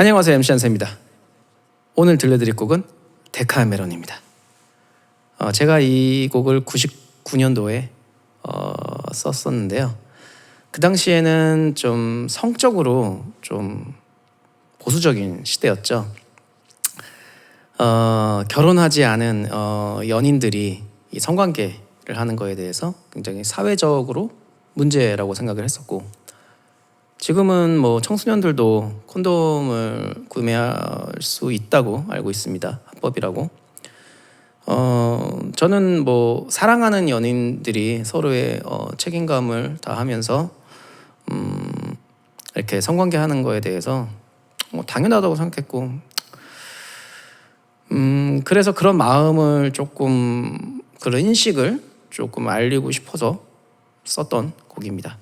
안녕하세요 MC 한세입니다. 오늘 들려드릴 곡은 데카메론입니다. 어, 제가 이 곡을 99년도에 어, 썼었는데요. 그 당시에는 좀 성적으로 좀 보수적인 시대였죠. 어, 결혼하지 않은 어, 연인들이 이 성관계를 하는 거에 대해서 굉장히 사회적으로 문제라고 생각을 했었고 지금은 뭐 청소년들도 콘돔을 구매할 수 있다고 알고 있습니다. 합법이라고. 어, 저는 뭐 사랑하는 연인들이 서로의 어, 책임감을 다하면서 음, 이렇게 성관계 하는 거에 대해서 뭐 당연하다고 생각했고 음, 그래서 그런 마음을 조금 그런 인식을 조금 알리고 싶어서 썼던 곡입니다.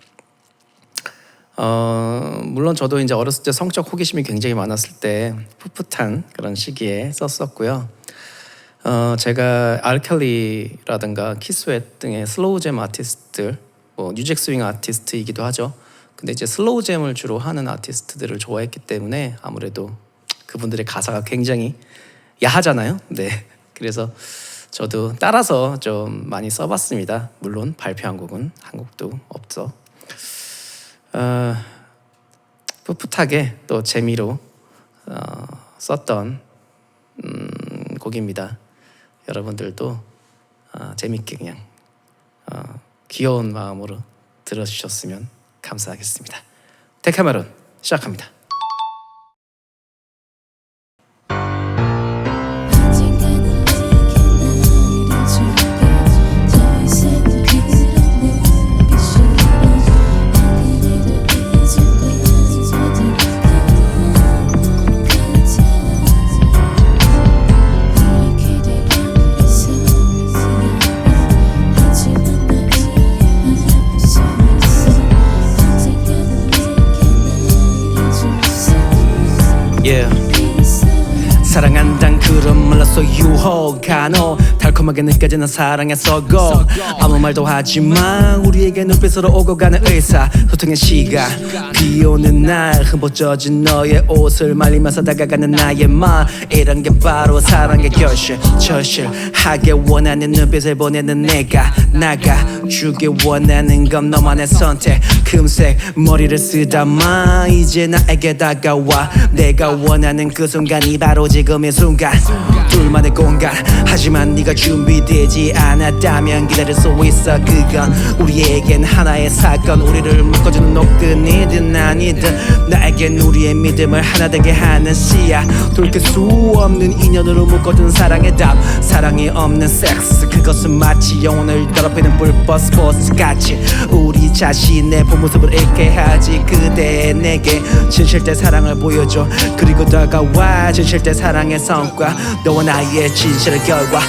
어, 물론 저도 이제 어렸을 때 성적 호기심이 굉장히 많았을 때 풋풋한 그런 시기에 썼었고요. 어, 제가 알켈리라든가 키스웨트 등의 슬로우 잼 아티스트들, 뭐 뉴잭 스윙 아티스트이기도 하죠. 근데 이제 슬로우 잼을 주로 하는 아티스트들을 좋아했기 때문에 아무래도 그분들의 가사가 굉장히 야하잖아요. 네. 그래서 저도 따라서 좀 많이 써봤습니다. 물론 발표한 곡은 한 곡도 없어. 어, 풋풋하게 또 재미로 어, 썼던 음, 곡입니다. 여러분들도 어, 재밌게 그냥 어, 귀여운 마음으로 들어주셨으면 감사하겠습니다. 데카메론 시작합니다. Yeah. 사랑한단 그런 말로써 유혹하노 달콤하게 느껴지는 사랑의 썩어 아무 말도 하지마. 우리에게 눈빛으로 오고 가는 의사. 소통의 시간. 비 오는 날 흠뻑 젖은 너의 옷을 말리면서 다가가는 나의 말 이런 게 바로 사랑의 결실 절실하게 원하는 눈빛을 보내는 내가 나가 주길 원하는 건 너만의 선택. 금색 머리를 쓰다마. 이제 나에게 다가와. 내가 원하는 그 순간이 바로 지금 이 순간. 둘만의 공간. 하지만 네가 준비되지 않았다면 기다릴 수 있어. 그건 우리에겐 하나의 사건. 우리를 묶어주는 노끈이든 아니든 나에겐 우리의 믿음을 하나 되게 하는 씨야. 돌킬 수 없는 인연으로 묶어둔 사랑의 답 사랑이 없는 섹스. 그것은 마치 영혼을 더럽히는 불법 스포츠 같이 우리 자신의 본 모습을 잃게 하지 그대 내게. 진실 때 사랑을 보여줘. 그리고 다가와 진실 때 사랑의 성과. 너와 나의 진실의 결과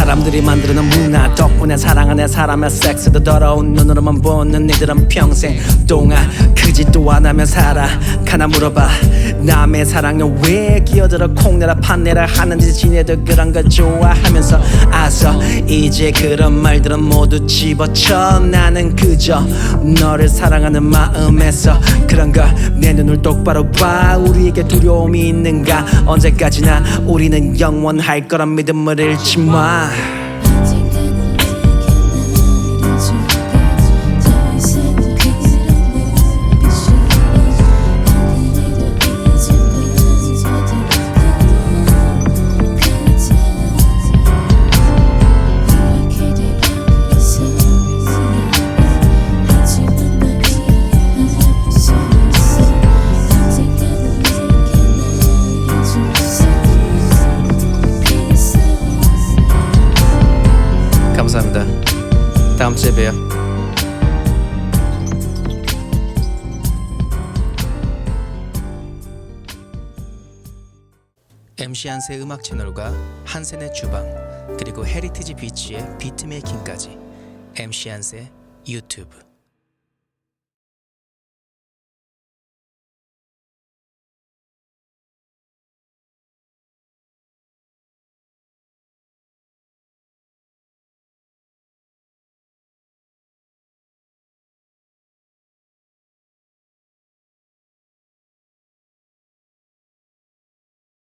사람들이 만드는 문화 덕분에 사랑하는 사람의 섹스도 더러운 눈으로만 보는 니들은 평생 동안 그 짓도 안 하며 살아. 가나 물어봐 남의 사랑에 왜 기어들어 콩내라 판내라 하는지 지네들 그런 거 좋아하면서 아서 이제 그런 말들은 모두 집어쳐. 나는 그저 너를 사랑하는 마음에서 그런 거내 눈을 똑바로 봐. 우리에게 두려움이 있는가? 언제까지나 우리는 영원할 거란 믿음을 잃지 마 감사합니다. 다음 주에 봬요. MC 한세 음악 채널과 한센의 주방 그리고 헤리티지 비치의 비트메이킹까지 MC 한세 유튜브